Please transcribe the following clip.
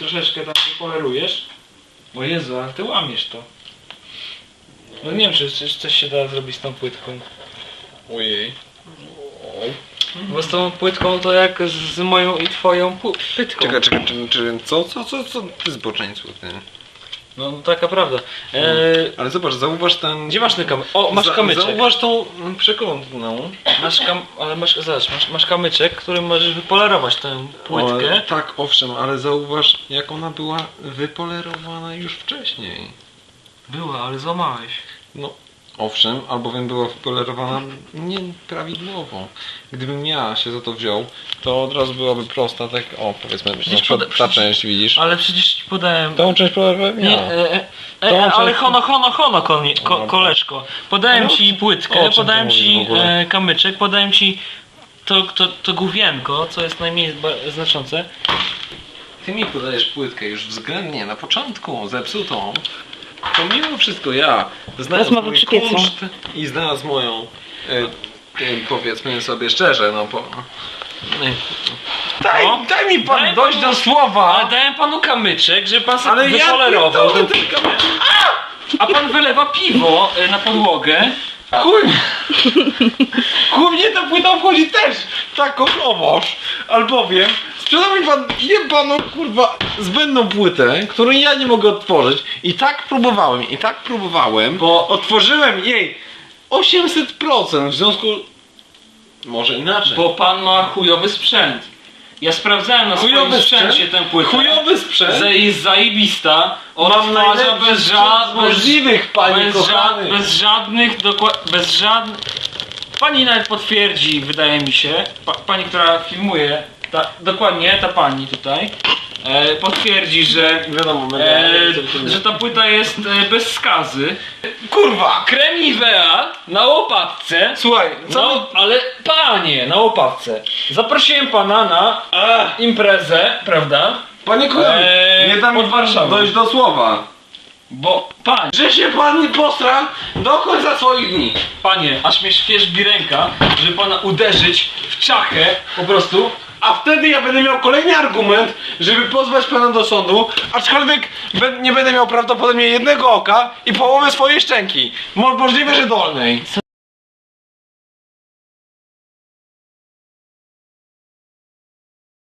troszeczkę tam wypolerujesz. O Jezu, ale ty łamiesz to. No nie wiem, czy, czy coś się da zrobić z tą płytką. Ojej. Bo z tą płytką to jak z moją i twoją pu- płytką. Czekaj, czekaj, czy, czy, co, co, co, co ty zboczeńcu, ty? No, no taka prawda. E, Ale zobacz, zauważ ten... gdzie masz ten kamyczek? O, masz Za- kamyczek. Zauważ tą mm, przekątną. Masz kam... Ale masz, zobacz, masz, masz kamyczek, którym możesz wypolerować tę płytkę. O, tak, owszem, ale zauważ, jak ona była wypolerowana już wcześniej. Była, ale złamałeś. No, owszem, albowiem była wypolerowana nieprawidłowo. Gdybym ja się za to wziął, to od razu byłaby prosta, tak, o, powiedzmy, na przykład poda- ta przecież- część, widzisz? Ale przecież ci podałem... Tą część polerowałem Nie, ja. e, e, e, ale coś- hono, hono, hono, konie, ko, Dobra. koleżko. Podałem No, ci o płytkę, czym podałem ci ogóle? e, kamyczek, podałem ci to, to, to główienko, co jest najmniej zba- znaczące. Ty mi podajesz płytkę już względnie na początku, zepsutą. To mimo wszystko ja, znając Rozmowy mój kunszt i znając moją, e, e, powiedzmy sobie szczerze, no po... Daj, No. daj mi pan Daj dojść panu- do słowa! Ale dałem panu kamyczek, żeby pan sobie Ale ja wypolerował. pierdolę ten kamyczek. A pan wylewa piwo e, na podłogę. Chuj! Chuj mnie ta płyta wchodzi też taką owoż, albowiem sprzedał mi pan jebaną kurwa zbędną płytę, którą ja nie mogę otworzyć i tak próbowałem, i tak próbowałem, bo otworzyłem jej 800% w związku... Może inaczej. Bo pan ma chujowy sprzęt. Ja sprawdzałem na Chujowy swoim sprzęcie sprzęt? tę płytę. Chujowy sprzęt? Że jest zajebista. Mam Odtwarza najlepszy bez sprzęt żadnych... możliwych, panie bez, kochany. ża- bez żadnych dokład... bez żadnych... Pani nawet potwierdzi, wydaje mi się, pa, pani, która filmuje, ta, dokładnie ta pani tutaj, e, potwierdzi, że, Wiadomo, e, że ta płyta jest e, bez skazy. Kurwa! Krem Nivea na łopatce. Słuchaj, co No, ale panie, na łopatce. Zaprosiłem pana na Ech, imprezę, prawda? Panie kochany, Eee, nie dam pod Warszawą. dojść do słowa. Bo, panie, Że się pan nie postra do końca swoich dni. panie, aż mnie świeżbi ręka, żeby pana uderzyć w czachę po prostu. A wtedy ja będę miał kolejny argument, żeby pozwać pana do sądu, aczkolwiek nie będę miał prawdopodobnie jednego oka i połowę swojej szczęki. Mo- możliwe, że dolnej.